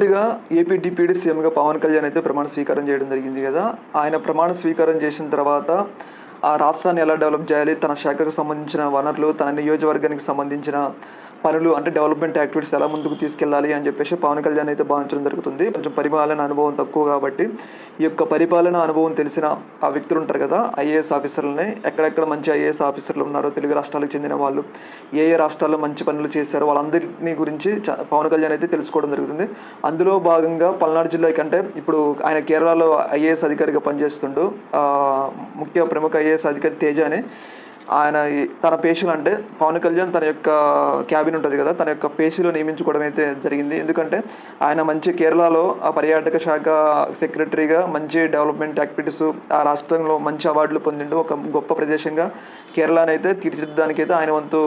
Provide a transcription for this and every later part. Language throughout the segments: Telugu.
రీసెంట్గా ఏపీ డిప్యూటీ సీఎంగా పవన్ కళ్యాణ్ అయితే ప్రమాణ స్వీకారం చేయడం జరిగింది కదా. ఆయన ప్రమాణ స్వీకారం చేసిన తర్వాత ఆ రాష్ట్రాన్ని ఎలా డెవలప్ చేయాలి? తన శాఖకు సంబంధించిన వనరులు తన నియోజకవర్గానికి సంబంధించిన పనులు అంటే డెవలప్మెంట్ యాక్టివిటీస్ ఎలా ముందుకు తీసుకెళ్ళాలి అని చెప్పేసి పవన్ కళ్యాణ్ అయితే భావించడం జరుగుతుంది. కొంచెం పరిపాలన అనుభవం తక్కువ కాబట్టి ఈ యొక్క పరిపాలన అనుభవం తెలిసిన ఆ వ్యక్తులు ఉంటారు కదా ఐఏఎస్ ఆఫీసర్లని. ఎక్కడెక్కడ మంచి ఐఏఎస్ ఆఫీసర్లు ఉన్నారో తెలుగు రాష్ట్రాలకు చెందిన వాళ్ళు ఏ ఏ రాష్ట్రాల్లో మంచి పనులు చేశారో వాళ్ళందరినీ గురించి చ- పవన్ కళ్యాణ్ అయితే తెలుసుకోవడం జరుగుతుంది. అందులో భాగంగా పల్నాడు జిల్లా కంటే ఇప్పుడు ఆయన కేరళలో ఐఏఎస్ అధికారిగా పనిచేస్తుండు. ముఖ్య ప్రముఖ ఐఏఎస్ అధికారి తేజ అని. ఆయన తన పేషీలు అంటే పవన్ కళ్యాణ్ తన యొక్క క్యాబిన్ ఉంటుంది కదా తన యొక్క పేషీలో నియమించుకోవడం అయితే జరిగింది. ఎందుకంటే ఆయన మంచి కేరళలో ఆ పర్యాటక శాఖ సెక్రటరీగా మంచి డెవలప్మెంట్ యాక్టివిటీస్ ఆ రాష్ట్రంలో మంచి అవార్డులు పొందిండు. ఒక గొప్ప ప్రదేశంగా కేరళని అయితే తీర్చిదిద్దడానికి అయితే ఆయన వంతు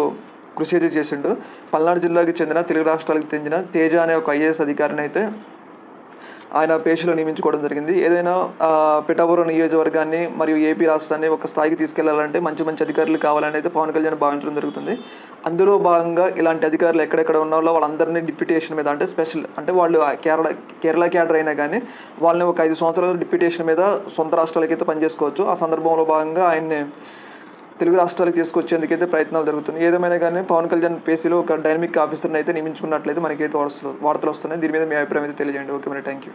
కృషి అయితే చేసిండు. పల్నాడు జిల్లాకి చెందిన తెలుగు రాష్ట్రాలకు చెందిన తేజ అనే ఒక ఐఏఎస్ అధికారిని అయితే ఆయన పేషీలో నియమించుకోవడం జరిగింది. ఏదైనా పిఠాపురం నియోజకవర్గాన్ని మరియు ఏపీ రాష్ట్రాన్ని ఒక స్థాయికి తీసుకెళ్ళాలంటే మంచి మంచి అధికారులు కావాలని అయితే పవన్ కళ్యాణ్ భావించడం జరుగుతుంది. అందులో భాగంగా ఇలాంటి అధికారులు ఎక్కడెక్కడ ఉన్నారో వాళ్ళందరినీ డిప్యూటేషన్ మీద అంటే స్పెషల్ అంటే వాళ్ళు కేరళ కేరళ క్యాడర్ అయినా కానీ వాళ్ళని ఒక ఐదు సంవత్సరాలు డిప్యూటేషన్ మీద సొంత రాష్ట్రాలకి అయితే పనిచేసుకోవచ్చు. ఆ సందర్భంలో భాగంగా ఆయన్ని తెలుగు రాష్ట్రాలకు తీసుకొచ్చేందుకైతే ప్రయత్నాలు జరుగుతున్నాయి. ఏదేమైనా కానీ పవన్ కళ్యాణ్ పేసీలో ఒక డైనమిక్ ఆఫీసర్ని అయితే నియమించుకున్నట్లయితే మనకైతే వార్తలు వార్తలు వస్తున్నాయి. దీని మీద మీ అభిప్రాయం అయితే తెలియజేయండి. ఓకే మరి థ్యాంక్ యూ